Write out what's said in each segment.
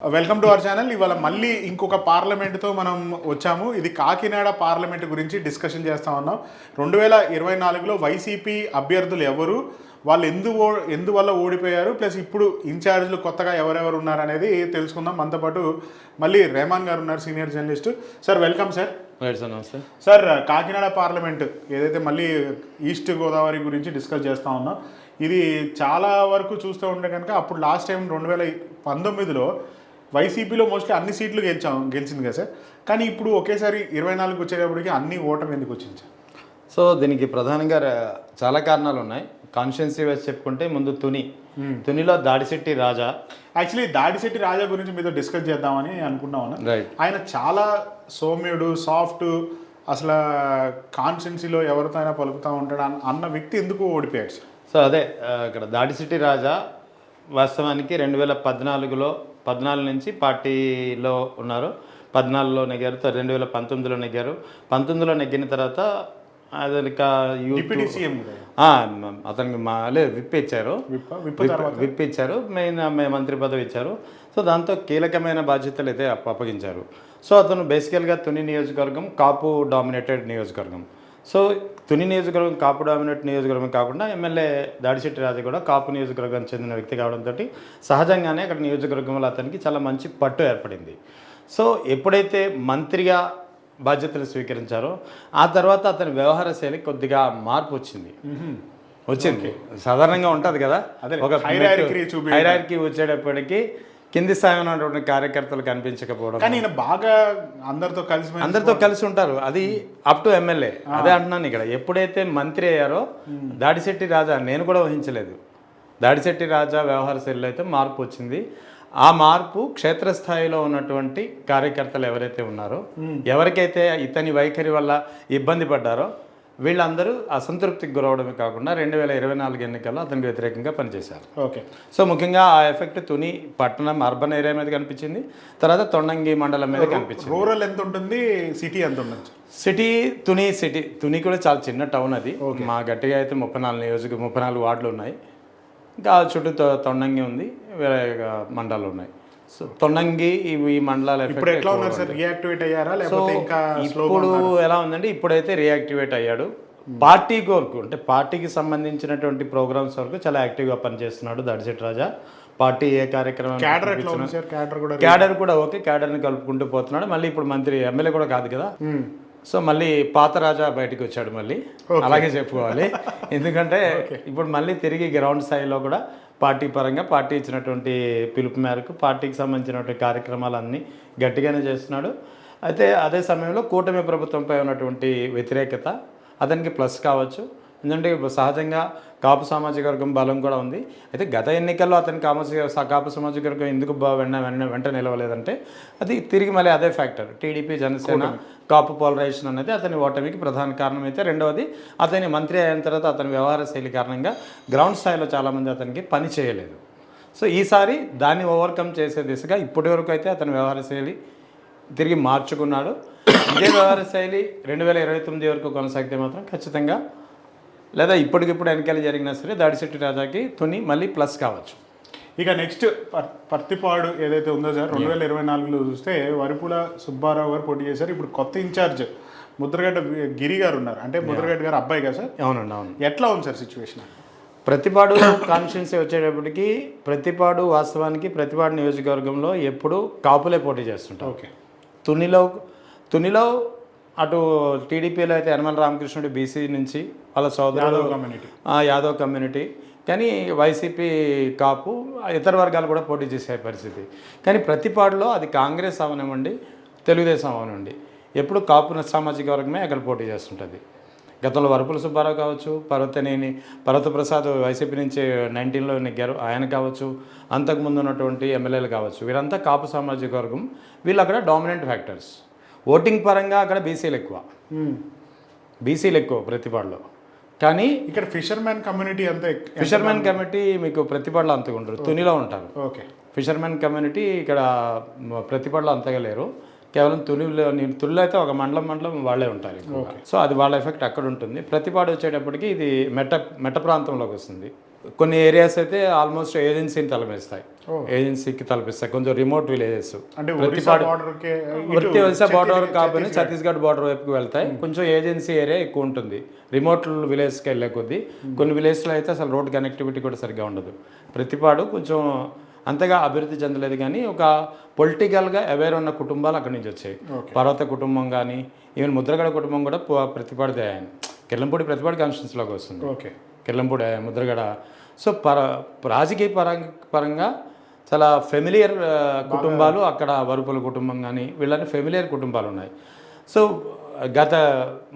Welcome to our channel ఇవాళ మళ్ళీ ఇంకొక పార్లమెంట్తో మనం వచ్చాము. ఇది కాకినాడ పార్లమెంట్ గురించి డిస్కషన్ చేస్తా ఉన్నాం. రెండు వేల ఇరవై నాలుగులో వైసీపీ అభ్యర్థులు ఎవరు? వాళ్ళు ఎందు ఎందువల్ల ఓడిపోయారు? ప్లస్ ఇప్పుడు ఇన్ఛార్జ్లు కొత్తగా ఎవరెవరు ఉన్నారు అనేది తెలుసుకుందాం. మనతో పాటు మళ్ళీ రెహమాన్ గారు ఉన్నారు senior journalist. Sir welcome sir. Sir sir Kakinada parliament ఏదైతే మళ్ళీ ఈస్ట్ గోదావరి గురించి డిస్కస్ చేస్తూ ఉన్నాం. ఇది చాలా వరకు చూస్తూ ఉంటే కనుక అప్పుడు లాస్ట్ టైం రెండు వేల పంతొమ్మిదిలో వైసీపీలో మోస్ట్లీ అన్ని సీట్లు గెలిచాం గెలిచింది కదా సార్. కానీ ఇప్పుడు ఒకేసారి ఇరవై నాలుగు వచ్చేటప్పటికి అన్ని ఓటమి ఎందుకు వచ్చింది సార్? సో దీనికి ప్రధానంగా చాలా కారణాలు ఉన్నాయి కాన్స్టిట్యున్సీ వైజ్ చెప్పుకుంటే ముందు తుని. తునిలో దాడిశెట్టి రాజా. యాక్చువల్లీ దాడిశెట్టి రాజా గురించి మీతో డిస్కస్ చేద్దామని అనుకున్నాను రైట్ ఆయన చాలా సౌమ్యుడు సాఫ్ట్ అసలు కాన్స్టిట్యున్సీలో ఎవరితో అయినా పలుకుతూ ఉంటాడు అన్న- అన్న వ్యక్తి ఎందుకు ఓడిపోయాడు సార్? సో అదే ఇక్కడ దాడిశెట్టి రాజా వాస్తవానికి రెండు వేల పద్నాలుగులో పద్నాలుగు నుంచి పార్టీలో ఉన్నారు. పద్నాలుగులో నెగ్గారు రెండు వేల పంతొమ్మిదిలో నెగ్గారు. పంతొమ్మిదిలో నెగ్గిన తర్వాత అతనికి అతనికి మా లేదు విప్ ఇచ్చారు. విప్ ఇచ్చారు. మెయిన్ మంత్రి పదవి ఇచ్చారు. సో దాంతో కీలకమైన బాధ్యతలు అయితే అప్ప- అప్పగించారు. సో అతను బేసికల్గా తుని నియోజకవర్గం కాపు డామినేటెడ్ నియోజకవర్గం. సో తుని నియోజకవర్గం కాపు డామినేట్ నియోజకవర్గం కాకుండా ఎమ్మెల్యే దాడిశెట్టి రాజు కూడా కాపు నియోజకవర్గానికి చెందిన వ్యక్తి కావడంతో సహజంగానే అక్కడ నియోజకవర్గంలో అతనికి చాలా మంచి పట్టు ఏర్పడింది. సో ఎప్పుడైతే మంత్రిగా బాధ్యతలు స్వీకరించారో ఆ తర్వాత అతని వ్యవహార శైలి కొద్దిగా మార్పు వచ్చింది. వచ్చింది. సాధారణంగా ఉంటుంది కదా. అదే, ఒక హైరార్కీ వచ్చేటప్పటికి కింది స్థాయి ఉన్నటువంటి కార్యకర్తలు కనిపించకపోవడం. కానీ ఈయన బాగా అందరితో కలిసి అందరితో కలిసి ఉంటారు. అది అప్ టు ఎమ్మెల్యే అదే అంటున్నాను ఇక్కడ. ఎప్పుడైతే మంత్రి అయ్యారో దాడిశెట్టి రాజా నేను కూడా ఊహించలేదు. దాడిశెట్టి రాజా వ్యవహార శైలిలో అయితే మార్పు వచ్చింది. ఆ మార్పు క్షేత్రస్థాయిలో ఉన్నటువంటి కార్యకర్తలు ఎవరైతే ఉన్నారో ఎవరికైతే ఇతని వైఖరి వల్ల ఇబ్బంది పడ్డారో వీళ్ళందరూ అసంతృప్తికి గురవడమే కాకుండా రెండు వేల ఇరవై నాలుగు ఎన్నికల్లో అతనికి వ్యతిరేకంగా పనిచేశారు. ఓకే. సో ముఖ్యంగా ఆ ఎఫెక్ట్ తుని పట్టణం అర్బన్ ఏరియా మీద కనిపించింది తర్వాత తొండంగి మండలం మీద కనిపించింది. రూరల్ ఎంత ఉంటుంది సిటీ ఎంత ఉంటుంది sir? City Tuni city Tuni కూడా చాలా చిన్న టౌన్ అది. మా గట్టిగా అయితే ముప్పై నాలుగు నియోజక ముప్పై నాలుగు వార్డులు ఉన్నాయి. ఇంకా చుట్టూ తొండంగి ఉంది వేరే మండలాలు ఉన్నాయి. తొండంగి ఇవి ఈ మండలాల ఇప్పుడు ఎట్లా ఉన్నారు సార్? రియాక్టివేట్ అయ్యారా? లేకపోతే ఇంకా ఇప్పుడు ఎలా ఉందంటే ఇప్పుడైతే రియాక్టివేట్ అయ్యాడు. పార్టీ వరకు అంటే పార్టీకి సంబంధించినటువంటి ప్రోగ్రామ్స్ వరకు చాలా యాక్టివ్గా పనిచేస్తున్నాడు దడిశెట్టి రాజా. పార్టీ ఏ కార్యక్రమం క్యాడర్ కూడా క్యాడర్ కూడా ఓకే క్యాడర్ని కలుపుకుంటూ పోతున్నాడు. మళ్ళీ ఇప్పుడు మంత్రి ఎమ్మెల్యే కూడా కాదు కదా. సో మళ్ళీ పాత రాజా బయటికి వచ్చాడు మళ్ళీ. అలాగే చెప్పుకోవాలి. ఎందుకంటే ఇప్పుడు మళ్ళీ తిరిగి గ్రౌండ్ స్థాయిలో కూడా పార్టీ పరంగా పార్టీ ఇచ్చినటువంటి పిలుపు మేరకు పార్టీకి సంబంధించినటువంటి కార్యక్రమాలన్నీ గట్టిగానే చేస్తున్నాడు. అయితే అదే సమయంలో కూటమి ప్రభుత్వంపై ఉన్నటువంటి వ్యతిరేకత అతనికి ప్లస్ కావచ్చు. ఎందుకంటే సహజంగా కాపు సామాజిక వర్గం బలం కూడా ఉంది. అయితే గత ఎన్నికల్లో అతని కామ కాపు సామాజిక వర్గం ఎందుకు బా- వెన్న వెన్న వెంట నిలవలేదంటే అది తిరిగి మళ్ళీ అదే factor. TDP Janasena Kapu polarisation అనేది అతని ఓటమికి ప్రధాన కారణం అయితే రెండవది అతని మంత్రి అయిన తర్వాత అతని వ్యవహార శైలి కారణంగా గ్రౌండ్ స్థాయిలో చాలామంది అతనికి పని చేయలేదు. సో ఈసారి దాన్ని ఓవర్కమ్ చేసే దిశగా ఇప్పటి వరకు అయితే అతని వ్యవహార శైలి తిరిగి మార్చుకున్నాడు. ఇదే వ్యవహార శైలి రెండు వేల ఇరవై తొమ్మిది వరకు కొనసాగితే మాత్రం ఖచ్చితంగా లేదా ఇప్పటికిప్పుడు ఎన్నికలు జరిగినా సరే దాడిశెట్టి రాజాకి తుని మళ్ళీ ప్లస్ కావచ్చు. ఇక నెక్స్ట్ పర్- పర్తిపాడు ఏదైతే ఉందో సార్ రెండు వేల ఇరవై నాలుగులో చూస్తే వరిపుల సుబ్బారావు గారు పోటీ చేశారు. ఇప్పుడు కొత్త ఇన్ఛార్జ్ ముద్రగడ్డ గిరి గారు ఉన్నారు. అంటే ముద్రగడ్డ గారు అబ్బాయి కదా సార్? అవునండి అవును. ఎట్లా ఉంది సార్ సిచ్యువేషన్ ప్రతిపాడు కాన్స్టిట్యున్సీ వచ్చేటప్పటికి ప్రతిపాడు వాస్తవానికి ప్రతిపాడు నియోజకవర్గంలో ఎప్పుడు కాపులే పోటీ చేస్తుంటారు. ఓకే తునిలో తునిలో అటు టీడీపీలో అయితే యనమల రామకృష్ణుడు బీసీ నుంచి వాళ్ళ సోదరుడు కమ్యూనిటీ. ఆ, యాదవ్ కమ్యూనిటీ. కానీ వైసీపీ కాపు ఇతర వర్గాలు కూడా పోటీ చేసే పరిస్థితి. కానీ ప్రతిపాడులో అది కాంగ్రెస్ అవనివ్వండి తెలుగుదేశం అవనివ్వండి ఎప్పుడు కాపు సామాజిక వర్గమే అక్కడ పోటీ చేస్తుంటుంది. గతంలో వరపుల సుబ్బారావు కావచ్చు పర్వతనేని పర్వత ప్రసాద్ వైసీపీ నుంచి నైన్టీన్లో నెగ్గారు ఆయన కావచ్చు అంతకుముందు ఉన్నటువంటి ఎమ్మెల్యేలు కావచ్చు వీరంతా కాపు సామాజిక వర్గం. వీళ్ళు అక్కడ డామినెంట్ ఫ్యాక్టర్స్. ఓటింగ్ పరంగా అక్కడ బీసీలు ఎక్కువ. బీసీలు ఎక్కువ ప్రతిపాడులో. కానీ ఇక్కడ ఫిషర్మ్యాన్ కమ్యూనిటీ అంతా ఫిషర్మెన్ కమిటీ మీకు ప్రతిపాడులో అంతగా ఉండరు. తునిలో ఉంటారు. ఓకే. ఫిషర్మెన్ కమ్యూనిటీ ఇక్కడ ప్రతిపాడులో అంతగా లేరు. కేవలం తునిలో నేను తునిలో అయితే ఒక మండలం మండలం వాళ్ళే ఉంటారు. సో అది వాళ్ళ ఎఫెక్ట్ అక్కడ ఉంటుంది. ప్రతిపాడు వచ్చేటప్పటికి ఇది మెట్ట మెట్ట ప్రాంతంలోకి వస్తుంది. కొన్ని ఏరియాస్ అయితే ఆల్మోస్ట్ ఏజెన్సీని తలపిస్తాయి. ఏజెన్సీకి తలపిస్తాయి. కొంచెం రిమోట్ విలేజెస్ అంటే వృత్తి ఒరిస్సా బార్డర్ కాకపోయినా ఛత్తీస్గఢ్ బార్డర్ వైపుకి వెళ్తాయి. కొంచెం ఏజెన్సీ ఏరియా ఎక్కువ ఉంటుంది. రిమోట్ విలేజ్కి వెళ్ళే కొద్దీ కొన్ని విలేజ్లో అయితే అసలు రోడ్ కనెక్టివిటీ కూడా సరిగ్గా ఉండదు. ప్రతిపాడు కొంచెం అంతగా అభివృద్ధి చెందలేదు కానీ ఒక పొలిటికల్గా అవేర్ ఉన్న కుటుంబాలు అక్కడి నుంచి వచ్చాయి. పర్వత కుటుంబం కానీ ఈవెన్ ముద్రగడ కుటుంబం కూడా ప్రతిపాడితే ఆయన కిర్లంపూడి ప్రతిపాడు కాన్స్టిట్యూన్సీలోకి వస్తుంది. ఓకే. కిర్లంపూడి ముద్రగడ. సో పర రాజకీయ పరంగా పరంగా చాలా ఫెమిలియర్ కుటుంబాలు అక్కడ వరుపుల కుటుంబం కానీ వీళ్ళని ఫెమిలియర్ కుటుంబాలు ఉన్నాయి సో గత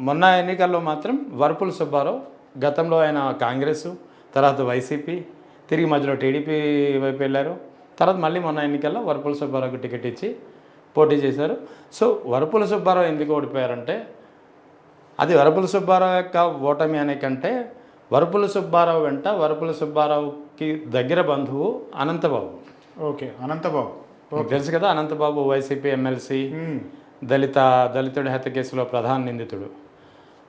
మొన్న ఎన్నికల్లో మాత్రం వరుపుల సుబ్బారావు గతంలో ఆయన కాంగ్రెస్ తర్వాత వైసీపీ తిరిగి మధ్యలో టీడీపీ వైపు వెళ్ళారు. తర్వాత మళ్ళీ మొన్న ఎన్నికల్లో వరుపుల సుబ్బారావుకి టికెట్ ఇచ్చి పోటీ చేశారు. సో వరుపుల సుబ్బారావు ఎందుకు ఓడిపోయారంటే అది వరపుల సుబ్బారావు యొక్క ఓటమి అనే కంటే వరపుల సుబ్బారావు వెంట వరపుల సుబ్బారావుకి దగ్గర బంధువు అనంతబాబు. ఓకే అనంతబాబు. తెలుసు కదా అనంతబాబు వైసీపీ ఎమ్మెల్సీ మ్మ్. దళిత దళితుడి హత్య కేసులో ప్రధాన నిందితుడు.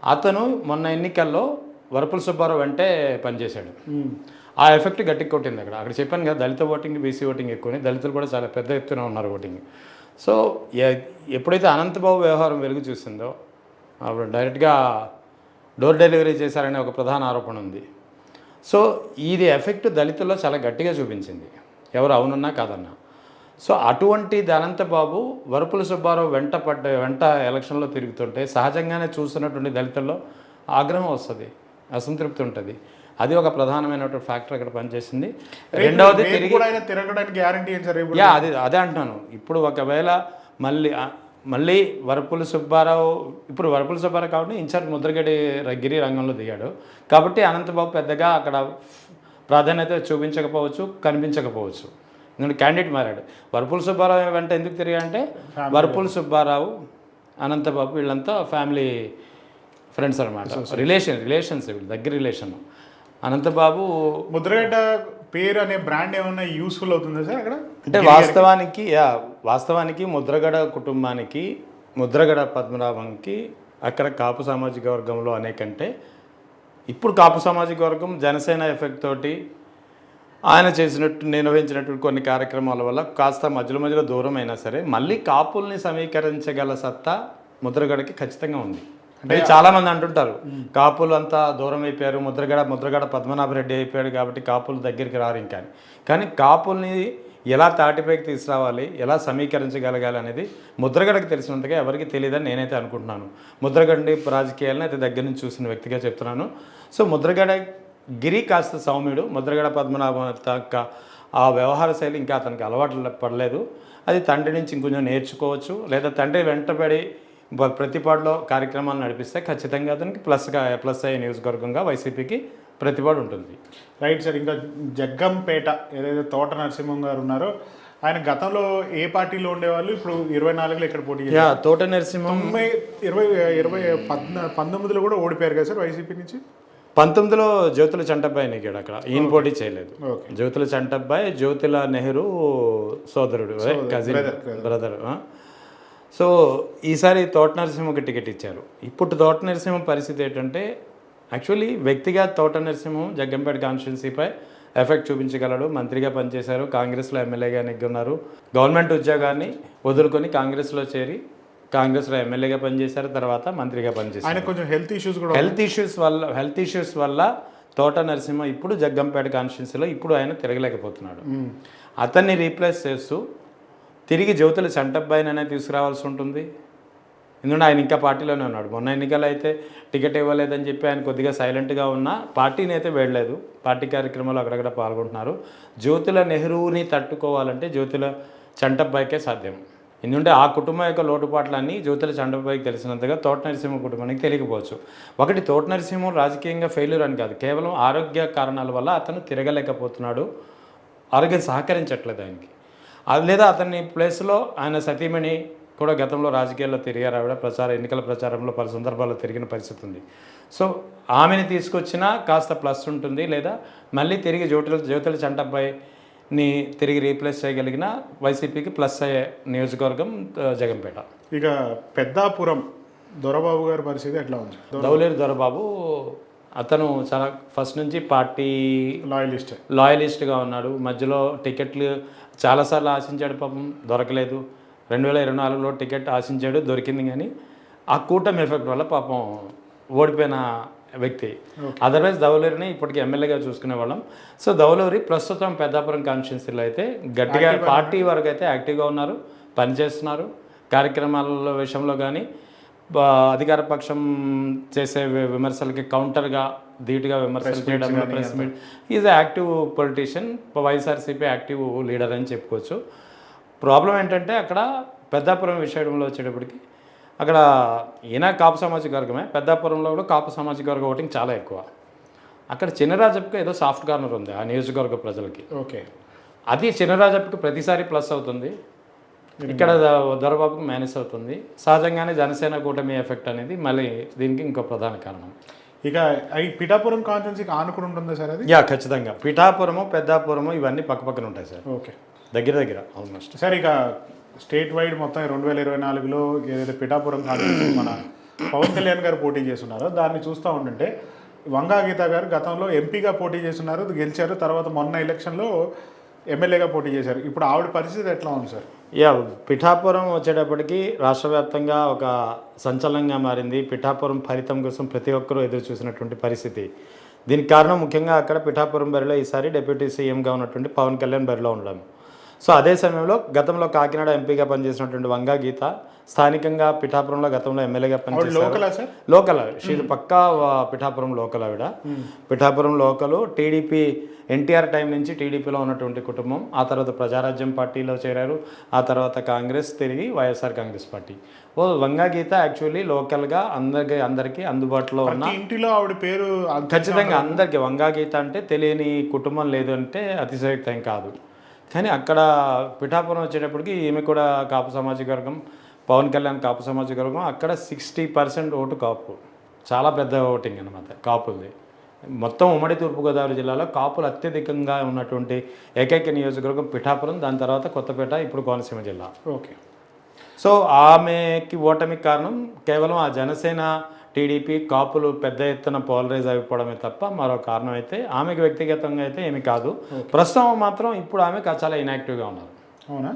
అతను మొన్న ఎన్నికల్లో వరపుల సుబ్బారావు వెంటే పనిచేశాడు. ఆ ఎఫెక్ట్ గట్టికి కొట్టింది అక్కడ. అక్కడ చెప్పాను కదా దళిత ఓటింగ్ బీసీ ఓటింగ్ ఎక్కువని. దళితులు కూడా చాలా పెద్ద ఎత్తున ఉన్నారు ఓటింగ్. సో ఎప్పుడైతే అనంతబాబు వ్యవహారం వెలుగు చూసిందో అప్పుడు డైరెక్ట్గా డోర్ డెలివరీ చేశారనే ఒక ప్రధాన ఆరోపణ ఉంది. సో ఇది ఎఫెక్ట్ దళితుల్లో చాలా గట్టిగా చూపించింది. ఎవరు అవునన్నా కాదన్నా. సో అటువంటి అనంతబాబు వరుపుల సుబ్బారావు వెంట పడ్డ వెంట ఎలక్షన్లో తిరుగుతుంటే సహజంగానే చూస్తున్నటువంటి దళితుల్లో ఆగ్రహం వస్తుంది. అసంతృప్తి ఉంటుంది. అది ఒక ప్రధానమైనటువంటి ఫ్యాక్టర్ అక్కడ పనిచేసింది. రెండవది తిరిగి తిరగడానికి గ్యారంటీ యా అది అదే అంటున్నాను. ఇప్పుడు ఒకవేళ మళ్ళీ మళ్ళీ వరపుల సుబ్బారావు ఇప్పుడు వరపుల సుబ్బారావు కాబట్టి ఇన్ఛార్జ్ ముద్రగడి గిరి రంగంలో దిగాడు. కాబట్టి అనంతబాబు పెద్దగా అక్కడ ప్రాధాన్యత చూపించకపోవచ్చు కనిపించకపోవచ్చు. ఎందుకంటే క్యాండిడేట్ మారాడు. వరపుల సుబ్బారావు వెంట ఎందుకు తిరిగాడంటే వరపుల సుబ్బారావు అనంతబాబు వీళ్ళంతా ఫ్యామిలీ ఫ్రెండ్స్ అనమాట రిలేషన్ రిలేషన్స్ వీళ్ళు దగ్గర రిలేషన్ అనంతబాబు ముద్రగడ్డ పేరు అనే బ్రాండ్ ఏమన్నా యూస్ఫుల్ అవుతుందా సార్ అక్కడ? అంటే వాస్తవానికి యా వాస్తవానికి ముద్రగడ కుటుంబానికి ముద్రగడ పద్మనాభంకి అక్కడ కాపు సామాజిక వర్గంలో అనేకంటే ఇప్పుడు కాపు సామాజిక వర్గం జనసేన ఎఫెక్ట్ తోటి ఆయన చేసినట్టు నిర్వహించినటువంటి కొన్ని కార్యక్రమాల వల్ల కాస్త మధ్యలో మధ్యలో దూరం అయినా సరే మళ్ళీ కాపుల్ని సమీకరించగల సత్తా ముద్రగడకి ఖచ్చితంగా ఉంది. అంటే చాలా మంది అంటుంటారు కాపులు అంతా దూరం అయిపోయారు ముద్రగడ ముద్రగడ పద్మనాభరెడ్డి అయిపోయాడు కాబట్టి కాపులు దగ్గరికి రారు ఇంకా. కానీ కాపుల్ని ఎలా తాటిపైకి తీసుకురావాలి ఎలా సమీకరించగలగాలి అనేది ముద్రగడకు తెలిసినంతగా ఎవరికి తెలియదని నేనైతే అనుకుంటున్నాను. ముద్రగడ్డి రాజకీయాలను అయితే దగ్గర నుంచి చూసిన వ్యక్తిగా చెప్తున్నాను. సో ముద్రగడ గిరి కాస్త సౌమ్యుడు ముద్రగడ పద్మనాభం యొక్క ఆ వ్యవహార శైలి ఇంకా అతనికి అలవాటు పడలేదు. అది తండ్రి నుంచి ఇంకొంచెం నేర్చుకోవచ్చు లేదా తండ్రి వెంటబడి ప్రతిపాడులో కార్యక్రమాలు నడిపిస్తే ఖచ్చితంగా అతనికి ప్లస్గా ప్లస్ అయ్యే నియోజకవర్గంగా వైసీపీకి ప్రతిపాడు ఉంటుంది. రైట్ సార్ ఇంకా జగ్గంపేట ఏదైతే తోట నరసింహం గారు ఉన్నారో ఆయన గతంలో ఏ పార్టీలో ఉండేవాళ్ళు? ఇప్పుడు ఇరవై నాలుగులో ఇక్కడ పోటీ తోట నరసింహం ఇరవై ఇరవై పద్నా పంతొమ్మిదిలో కూడా ఓడిపోయారు కదా సార్ వైసీపీ నుంచి? పంతొమ్మిదిలో జ్యోతుల చంటబ్బాయి నెగ్గాడు అక్కడ. ఈయన పోటీ చేయలేదు. ఓకే. జ్యోతుల చంటబ్బాయి జ్యోతిల నెహ్రూ సోదరుడు కజిన్ బ్రదర్ సో ఈసారి తోట నరసింహకి టికెట్ ఇచ్చారు. ఇప్పుడు తోట నరసింహం పరిస్థితి ఏంటంటే యాక్చువల్లీ వ్యక్తిగా తోట నరసింహం జగ్గంపేట కాన్స్టిట్యున్సీపై ఎఫెక్ట్ చూపించగలడు. మంత్రిగా పనిచేశారు. కాంగ్రెస్లో ఎమ్మెల్యేగా నెగ్గున్నారు గవర్నమెంట్ ఉద్యోగాన్ని వదులుకొని కాంగ్రెస్లో చేరి కాంగ్రెస్లో ఎమ్మెల్యేగా పనిచేశారు. తర్వాత మంత్రిగా పనిచేశారు. ఆయన కొంచెం హెల్త్ ఇష్యూస్ కూడా హెల్త్ ఇష్యూస్ వల్ల హెల్త్ ఇష్యూస్ వల్ల తోట నరసింహ ఇప్పుడు జగ్గంపేట కాన్స్టిట్యున్సీలో ఇప్పుడు ఆయన తిరగలేకపోతున్నాడు. అతన్ని రీప్లేస్ చేస్తూ తిరిగి జ్యోతుల చంటబ్బాయిననే తీసుకురావాల్సి ఉంటుంది. ఎందుకంటే ఆయన ఇంకా పార్టీలోనే ఉన్నాడు. మొన్న ఎన్నికలు అయితే టికెట్ ఇవ్వలేదని చెప్పి ఆయన కొద్దిగా సైలెంట్గా ఉన్నా పార్టీని అయితే వేయలేదు పార్టీ కార్యక్రమాలు అక్కడక్కడ పాల్గొంటున్నారు. జ్యోతుల నెహ్రూని తట్టుకోవాలంటే జ్యోతుల చంటబ్బాయికే సాధ్యం. ఎందుకంటే ఆ కుటుంబం యొక్క లోటుపాట్లన్నీ జ్యోతుల చంటబ్బాయికి తెలిసినంతగా తోట నరసింహ కుటుంబానికి తెలియకపోవచ్చు. ఒకటి తోట నరసింహం రాజకీయంగా ఫెయిల్యూర్ అని కాదు. కేవలం ఆరోగ్య కారణాల వల్ల అతను తిరగలేకపోతున్నాడు. ఆరోగ్యం సహకరించట్లేదు ఆయనకి. అది లేదా అతని ప్లేస్లో ఆయన సతీమణి కూడా గతంలో రాజకీయాల్లో తిరిగారు. ఆవిడ ప్రచార ఎన్నికల ప్రచారంలో పలు సందర్భాల్లో తిరిగిన పరిస్థితి ఉంది. సో ఆమెని తీసుకొచ్చినా కాస్త ప్లస్ ఉంటుంది లేదా మళ్ళీ తిరిగి జ్యోతుల జ్యోతుల చంటబ్బాయిని తిరిగి రీప్లేస్ చేయగలిగిన వైసీపీకి ప్లస్ అయ్యే నియోజకవర్గం ఆ, జగంపేట. ఇక పెద్దాపురం దొరబాబు గారి పరిస్థితి ఎట్లా ఉంది? దౌలేరు దొరబాబు అతను చాలా ఫస్ట్ నుంచి పార్టీ లాయలిస్ట్. లాయలిస్ట్గా ఉన్నాడు. మధ్యలో టికెట్లు చాలాసార్లు ఆశించాడు పాపం దొరకలేదు. రెండు వేల ఇరవై నాలుగులో టికెట్ ఆశించాడు దొరికింది కానీ ఆ కూటమి ఎఫెక్ట్ వల్ల పాపం ఓడిపోయిన వ్యక్తి. అదర్వైజ్ ధవలూరిని ఇప్పటికి ఎమ్మెల్యేగా చూసుకునే వాళ్ళం. సో ధవలూరి ప్రస్తుతం పెద్దాపురం కాన్స్టిట్యున్సీలో అయితే గట్టిగా పార్టీ వరకు అయితే యాక్టివ్గా ఉన్నారు పనిచేస్తున్నారు. కార్యక్రమాల విషయంలో కానీ అధికార పక్షం చేసే విమర్శలకి కౌంటర్గా ధీటుగా విమర్శలు చేయడంలో press meet is active politician YSRCP active leader అని చెప్పుకోవచ్చు. ప్రాబ్లం ఏంటంటే అక్కడ పెద్దాపురం విషయంలో వచ్చేటప్పటికి అక్కడ ఈయన కాపు సామాజిక వర్గమే. పెద్దాపురంలో కూడా కాపు సామాజిక వర్గ ఓటింగ్ చాలా ఎక్కువ. అక్కడ చిన్నరాజప్పకి ఏదో సాఫ్ట్ కార్నర్ ఉంది ఆ నియోజకవర్గ ప్రజలకి. ఓకే. అది చిన్నరాజప్పకి ప్రతిసారి ప్లస్ అవుతుంది. ఇక్కడ దొరబాబుకి మైనస్ అవుతుంది. సహజంగానే జనసేన కూటమి ఎఫెక్ట్ అనేది మళ్ళీ దీనికి ఇంకో ప్రధాన కారణం. ఇక ఈ పిఠాపురం కాన్స్టిట్యున్సీకి ఆనుకుని ఉంటుందా సార్ అది? యా ఖచ్చితంగా. పిఠాపురము పెద్దాపురము ఇవన్నీ పక్కపక్కన ఉంటాయి సార్. ఓకే. దగ్గర దగ్గర ఆల్మోస్ట్ సార్ ఇక స్టేట్ వైడ్ మొత్తం రెండు వేల ఇరవై నాలుగులో ఏదైతే పిఠాపురం కాన్స్టిట్యున్సీ మన పవన్ కళ్యాణ్ గారు పోటీ చేస్తున్నారో దాన్ని చూస్తూ ఉంటుంటే వంగా గీత గారు గతంలో ఎంపీగా పోటీ చేస్తున్నారు గెలిచారు తర్వాత మొన్న ఎలక్షన్లో ఎమ్మెల్యేగా పోటీ చేశారు. ఇప్పుడు ఆవిడ పరిస్థితి ఎట్లా ఉంది సార్? యా పిఠాపురం వచ్చేటప్పటికి రాష్ట్ర వ్యాప్తంగా ఒక సంచలనంగా మారింది. పిఠాపురం ఫలితం కోసం ప్రతి ఒక్కరూ ఎదురు చూసినటువంటి పరిస్థితి. దీనికి కారణం ముఖ్యంగా అక్కడ పిఠాపురం బరిలో ఈసారి డిప్యూటీ సీఎంగా ఉన్నటువంటి పవన్ కళ్యాణ్ బరిలో ఉండడం. సో అదే సమయంలో గతంలో కాకినాడ ఎంపీగా పనిచేసినటువంటి వంగా గీత స్థానికంగా పిఠాపురంలో గతంలో ఎమ్మెల్యేగా పనిచేశారు. లోకలా షీజ్ పక్కా పిఠాపురం లోకల్ ఆవిడ Pithapuram local TDP NTR time నుంచి టీడీపీలో ఉన్నటువంటి కుటుంబం. ఆ తర్వాత ప్రజారాజ్యం పార్టీలో చేరారు. ఆ తర్వాత కాంగ్రెస్ తిరిగి వైఎస్ఆర్ కాంగ్రెస్ పార్టీ. ఓ వంగా గీత యాక్చువల్లీ లోకల్గా అందరికి అందరికీ అందుబాటులో ఉన్న ఇంటిలో ఆవిడ పేరు ఖచ్చితంగా అందరికీ వంగా గీత అంటే తెలియని కుటుంబం లేదు అంటే అతిశయోక్తం కాదు. కానీ అక్కడ పిఠాపురం వచ్చేటప్పటికి ఈమె కూడా కాపు సామాజిక వర్గం పవన్ కళ్యాణ్ కాపు సామాజిక వర్గం. అక్కడ సిక్స్టీ పర్సెంట్ ఓటు కాపు. చాలా పెద్ద ఓటింగ్ అనమాట కాపులది. మొత్తం ఉమ్మడి తూర్పుగోదావరి జిల్లాలో కాపులు అత్యధికంగా ఉన్నటువంటి ఏకైక నియోజకవర్గం పిఠాపురం దాని తర్వాత కొత్తపేట ఇప్పుడు కోనసీమ జిల్లా. ఓకే. సో ఆమెకి ఓటమికి కారణం కేవలం ఆ జనసేన టీడీపీ కాపులు పెద్ద ఎత్తున పోలరైజ్ అయిపోవడమే తప్ప మరో కారణం అయితే ఆమెకి వ్యక్తిగతంగా అయితే ఏమి కాదు. ప్రస్తుతం మాత్రం ఇప్పుడు ఆమె చాలా ఇన్యాక్టివ్గా ఉన్నారు. అవునా?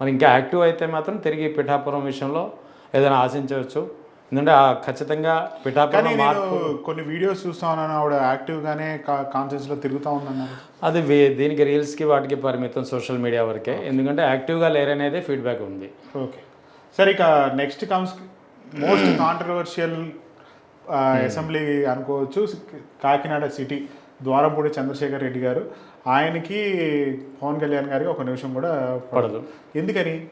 మరి ఇంకా యాక్టివ్ అయితే మాత్రం తిరిగి పిఠాపురం విషయంలో ఏదైనా ఆశించవచ్చు. ఎందుకంటే ఆ ఖచ్చితంగా పిఠాపురం కొన్ని వీడియోస్ చూస్తా ఉన్నాను ఆవిడ యాక్టివ్గానే కాన్ఫరెన్స్లో తిరుగుతూ ఉందన్నారు అది దీనికి రీల్స్కి వాటికి పరిమితం సోషల్ మీడియా వరకే. ఎందుకంటే యాక్టివ్గా లేరనేదే ఫీడ్బ్యాక్ ఉంది. ఓకే. సరే ఇక next comes most controversial assembly అనుకోవచ్చు. కాకినాడ సిటీ ద్వారంపూడి చంద్రశేఖర్ రెడ్డి గారు. ఆయనకి పవన్ కళ్యాణ్ గారికి ఒక నిమిషం కూడా పడదు. ఎందుకని?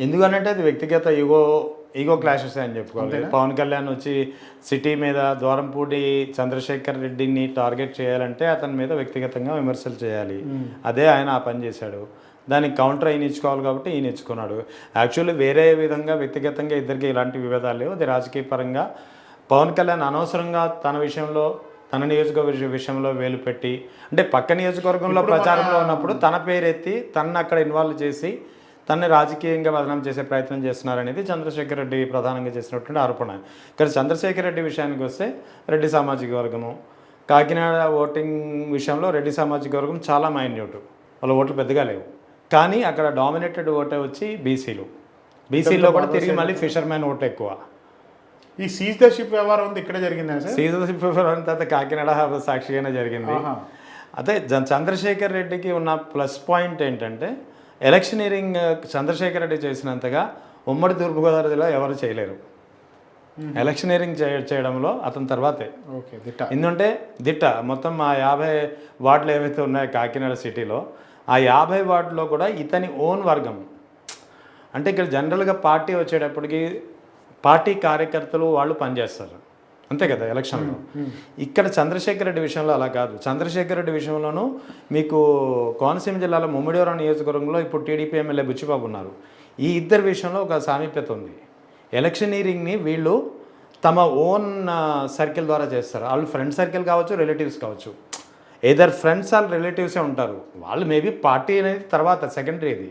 ఎందుకనంటే అది వ్యక్తిగత ఈగో ఈగో క్లాషెస్ అని చెప్పుకోవాలి. పవన్ కళ్యాణ్ వచ్చి సిటీ మీద ద్వారంపూడి చంద్రశేఖర్ రెడ్డిని టార్గెట్ చేయాలంటే అతని మీద వ్యక్తిగతంగా విమర్శలు చేయాలి. అదే ఆయన ఆ పని చేశాడు. దానికి కౌంటర్ ఆయన ఇచ్చుకోవాలి కాబట్టి ఈయన ఇచ్చుకున్నాడు. యాక్చువల్లీ వేరే విధంగా వ్యక్తిగతంగా ఇద్దరికి ఇలాంటి విభేదాలు లేవు. అది రాజకీయ పరంగా పవన్ కళ్యాణ్ అనవసరంగా తన విషయంలో తన నియోజకవర్గ విషయంలో వేలు పెట్టి అంటే పక్క నియోజకవర్గంలో ప్రచారంలో ఉన్నప్పుడు తన పేరెత్తి తనని అక్కడ ఇన్వాల్వ్ చేసి తనని రాజకీయంగా బదనాం చేసే ప్రయత్నం చేస్తున్నారనేది చంద్రశేఖర్ రెడ్డి ప్రధానంగా చేసినటువంటి ఆరోపణ. ఇక్కడ చంద్రశేఖర్ రెడ్డి విషయానికి వస్తే రెడ్డి సామాజిక వర్గము. కాకినాడ ఓటింగ్ విషయంలో రెడ్డి సామాజిక వర్గం చాలా మైన్యూట్. వాళ్ళ ఓట్లు పెద్దగా లేవు. కానీ అక్కడ డామినేటెడ్ ఓటే వచ్చి బీసీలు. బీసీలో కూడా తిరిగి మళ్ళీ ఫిషర్మెన్ ఓటు ఎక్కువ. ఈ సీజ్ ద షిప్ వ్యవహారం ఉంది ఇక్కడే జరిగిందా సార్? సీజన్ ఫిఫర్ తర్వాత కాకినాడ సాక్షిగానే జరిగింది. అదే చంద్రశేఖర్ రెడ్డికి ఉన్న ప్లస్ పాయింట్ ఏంటంటే ఎలక్షనీరింగ్ చంద్రశేఖర్ రెడ్డి చేసినంతగా ఉమ్మడి తూర్పుగోదావరి జిల్లా ఎవరు చేయలేరు. ఎలక్షనీరింగ్ చేయడంలో అతని తర్వాతే. ఓకే దిట్ట. ఎందుకంటే దిట్ట మొత్తం ఆ యాభై వార్డులు ఏవైతే ఉన్నాయో కాకినాడ సిటీలో ఆ యాభై వార్డులో కూడా ఇతని ఓన్ వర్గం. అంటే ఇక్కడ జనరల్గా పార్టీ వచ్చేటప్పటికి పార్టీ కార్యకర్తలు వాళ్ళు పనిచేస్తారు. అంతే కదా ఎలక్షన్లో. ఇక్కడ చంద్రశేఖర్ రెడ్డి విషయంలో అలా కాదు. చంద్రశేఖర్ రెడ్డి విషయంలోనూ మీకు కోనసీమ జిల్లాలో ముమ్మిడివరం నియోజకవర్గంలో ఇప్పుడు టీడీపీ ఎమ్మెల్యే బుచ్చిబాబు ఉన్నారు. ఈ ఇద్దరి విషయంలో ఒక సామీప్యత ఉంది. ఎలక్షనీరింగ్ని వీళ్ళు తమ ఓన్ సర్కిల్ ద్వారా చేస్తారు. వాళ్ళు ఫ్రెండ్ సర్కిల్ కావచ్చు రిలేటివ్స్ కావచ్చు. ఏదర్ ఫ్రెండ్స్ ఆర్ రిలేటివ్సే ఉంటారు. వాళ్ళు మేబీ పార్టీ అనేది తర్వాత సెకండరీ ఇది.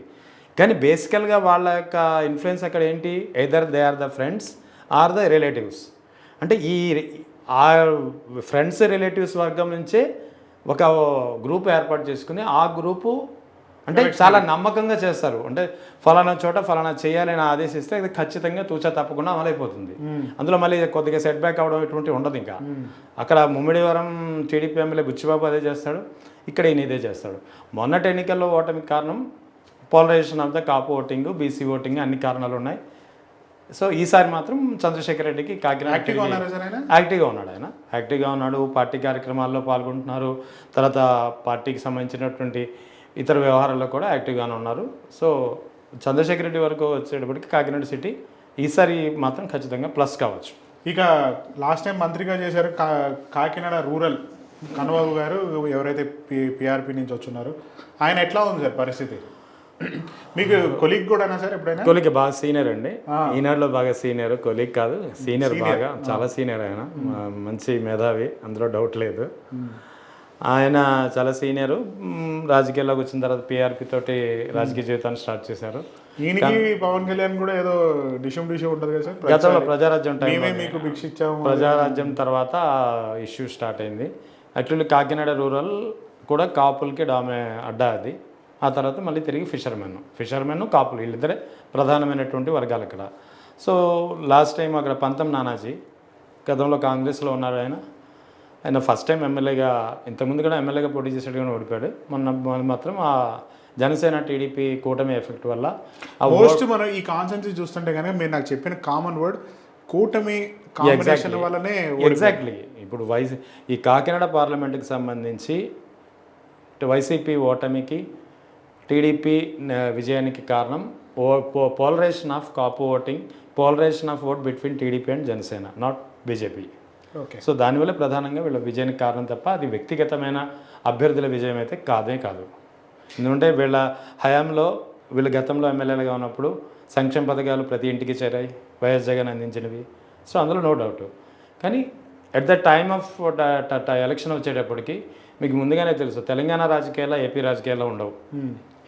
కానీ బేసికల్గా వాళ్ళ యొక్క ఇన్ఫ్లుయెన్స్ అక్కడ ఏంటి? Either they are the friends or the relatives అంటే ఈ ఆ ఫ్రెండ్స్ రిలేటివ్స్ వర్గం నుంచే ఒక గ్రూప్ ఏర్పాటు చేసుకుని ఆ గ్రూపు అంటే చాలా నమ్మకంగా చేస్తారు. అంటే ఫలానా చోట ఫలానా చేయాలని ఆదేశిస్తే అది ఖచ్చితంగా తూచా తప్పకుండా అమలైపోతుంది అందులో మళ్ళీ కొద్దిగా సెట్ బ్యాక్ అవడం ఇటువంటి ఉండదు ఇంకా. అక్కడ ముమ్మిడివరం టీడీపీ ఎమ్మెల్యే బుచ్చిబాబు అదే చేస్తాడు. ఇక్కడ ఈయన ఇదే చేస్తాడు. మొన్నటి ఎన్నికల్లో ఓటమికి కారణం polarisation of the Kapu voting BC voting అన్ని కారణాలు ఉన్నాయి సో ఈసారి మాత్రం చంద్రశేఖర్ రెడ్డికి కాకినాడ యాక్టివ్గా ఉన్నారా సార్ ఆయన యాక్టివ్గా ఉన్నాడు ఆయన యాక్టివ్గా ఉన్నాడు పార్టీ కార్యక్రమాల్లో పాల్గొంటున్నారు. తర్వాత పార్టీకి సంబంధించినటువంటి ఇతర వ్యవహారాల్లో కూడా యాక్టివ్గానే ఉన్నారు. సో చంద్రశేఖర్ రెడ్డి వరకు వచ్చేటప్పటికి కాకినాడ సిటీ ఈసారి మాత్రం ఖచ్చితంగా ప్లస్ కావచ్చు. ఇక లాస్ట్ టైం మంత్రిగా చేశారు కా కాకినాడ రూరల్ కనుబాబు గారు ఎవరైతే పి పిఆర్పి నుంచి వచ్చున్నారో ఆయన ఎట్లా ఉంది సార్ పరిస్థితి? మీకు కొలీగ్ కూడానా సార్ ఎప్పుడైనా? కొలిక్ బాగా సీనియర్ అండి. ఈనాడులో బాగా సీనియర్ కొలిక్ కాదు సీనియర్ బాగా చాలా సీనియర్ ఆయన. మంచి మేధావి అందులో డౌట్ లేదు. ఆయన చాలా సీనియర్ రాజకీయాల్లోకి వచ్చిన తర్వాత పిఆర్పి తోటి రాజకీయ జీవితాన్ని స్టార్ట్ చేశారు. ఈయనకి పవన్ కళ్యాణ్ కూడా ఏదో డిషం డిషం ఉంటుంది కదా సార్? గతంలో ప్రజారాజ్యం టైం మీకు భిక్ష ఇచ్చాము. ప్రజారాజ్యం తర్వాత ఇష్యూ స్టార్ట్ అయింది. యాక్చువల్లీ కాకినాడ రూరల్ కూడా కాపులకి డామే అడ్డా అది. ఆ తర్వాత మళ్ళీ తిరిగి ఫిషర్మెన్ ఫిషర్మెన్ కాపులు వీళ్ళిద్దరే ప్రధానమైనటువంటి వర్గాలు ఇక్కడ సో లాస్ట్ టైం అక్కడ పంతం నానాజీ గతంలో కాంగ్రెస్లో ఉన్నారు ఆయన. ఆయన ఫస్ట్ టైం ఎమ్మెల్యేగా ఇంతకుముందు కూడా ఎమ్మెల్యేగా పోటీ చేసేట్టుగా ఓడిపోయాడు. మొన్న మాత్రం ఆ జనసేన టీడీపీ కూటమి ఎఫెక్ట్ వల్ల మోస్ట్ మనం ఈ కాన్సెన్సీ చూస్తుంటే కనుక మీరు నాకు చెప్పిన కామన్ వర్డ్ కూటమి కాంబినేషన్ వల్లనే ఎగ్జాక్ట్లీ ఇప్పుడు వైసీ ఈ కాకినాడ పార్లమెంట్కి సంబంధించి వైసీపీ ఓటమికి టీడీపీ విజయానికి కారణం ఓ polarisation of Kapu voting polarisation of vote between TDP and Janasena not BJP okay so దానివల్ల ప్రధానంగా వీళ్ళ విజయానికి కారణం తప్ప అది వ్యక్తిగతమైన అభ్యర్థుల విజయం అయితే కాదే కాదు. ఎందుకంటే వీళ్ళ హయాంలో వీళ్ళ గతంలో ఎమ్మెల్యేలుగా ఉన్నప్పుడు సంక్షేమ పథకాలు ప్రతి ఇంటికి చేరాయి వైఎస్ జగన్ అందించినవి. సో అందులో నో డౌట్ కానీ at the time of election వచ్చేటప్పటికి మీకు ముందుగానే తెలుసు తెలంగాణ రాజకీయాల్లో ఏపీ రాజకీయాల్లో ఉండవు.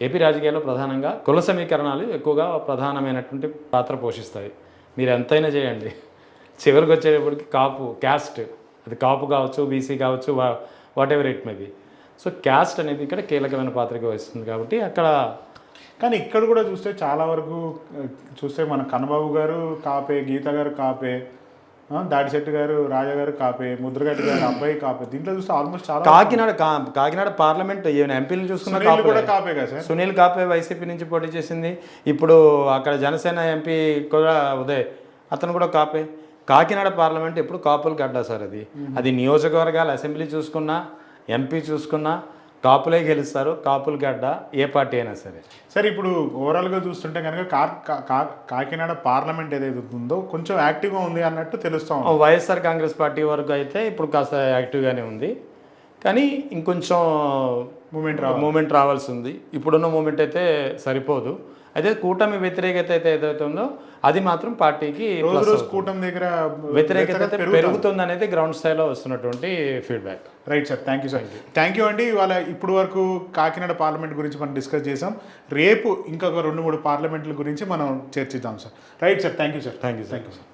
ఏపీ రాజకీయాల్లో ప్రధానంగా కుల సమీకరణాలు ఎక్కువగా ప్రధానమైనటువంటి పాత్ర పోషిస్తాయి. మీరు ఎంతైనా చేయండి. చివరికి వచ్చేటప్పటికి కాపు క్యాస్ట్ అది కాపు కావచ్చు బీసీ కావచ్చు whatever it maybe so caste అనేది ఇక్కడ కీలకమైన పాత్రగా వహిస్తుంది కాబట్టి అక్కడ కానీ ఇక్కడ కూడా చూస్తే చాలా వరకు చూస్తే మన కన్నబాబు గారు కాపే గీత గారు కాపే దాడిశెట్టి గారు రాజా గారు కాపే ముద్రగడ్డి గారు అబ్బాయి కాపే. దీంట్లో చూస్తే ఆల్మోస్ట్ చాలా కాకినాడ కాకినాడ పార్లమెంట్ ఎంపీలు చూసుకున్న కాపులే. కూడా కాపే కదా సార్? సునీల్ కాపే వైసీపీ నుంచి పోటీ చేసింది. ఇప్పుడు అక్కడ జనసేన ఎంపీ కూడా ఉదయ్ అతను కూడా కాపే. కాకినాడ పార్లమెంట్ ఎప్పుడు కాపులకు అడ్డా సార్ అది. అది నియోజకవర్గాల అసెంబ్లీ చూసుకున్నా ఎంపీ చూసుకున్నా కాపులే గెలుస్తారు కాపులకి అడ్డా ఏ పార్టీ అయినా సరే. సార్ ఇప్పుడు ఓవరాల్గా చూస్తుంటే కనుక కాకినాడ పార్లమెంట్ ఏదైతే ఉందో కొంచెం యాక్టివ్గా ఉంది అన్నట్టు తెలుస్తా వైఎస్ఆర్ కాంగ్రెస్ పార్టీ వరకు అయితే ఇప్పుడు కాస్త యాక్టివ్గానే ఉంది. కానీ ఇంకొంచెం మూమెంట్ మూమెంట్ రావాల్సి ఉంది. ఇప్పుడున్న మూమెంట్ అయితే సరిపోదు. అయితే కూటమి వ్యతిరేకత అయితే ఏదైతే ఉందో అది మాత్రం పార్టీకి రోజు plus రోజు కూటమి దగ్గర వ్యతిరేకత అయితే పెరుగుతుంది. అనేది గ్రౌండ్ స్థాయిలో వస్తున్నటువంటి feedback right sir thank you sir thank you అండి. ఇవాళ ఇప్పుడు వరకు కాకినాడ పార్లమెంట్ గురించి మనం డిస్కస్ చేసాం రేపు ఇంకొక రెండు మూడు పార్లమెంట్ల గురించి మనం చర్చిద్దాం sir right sir thank you sir thank you thank you sir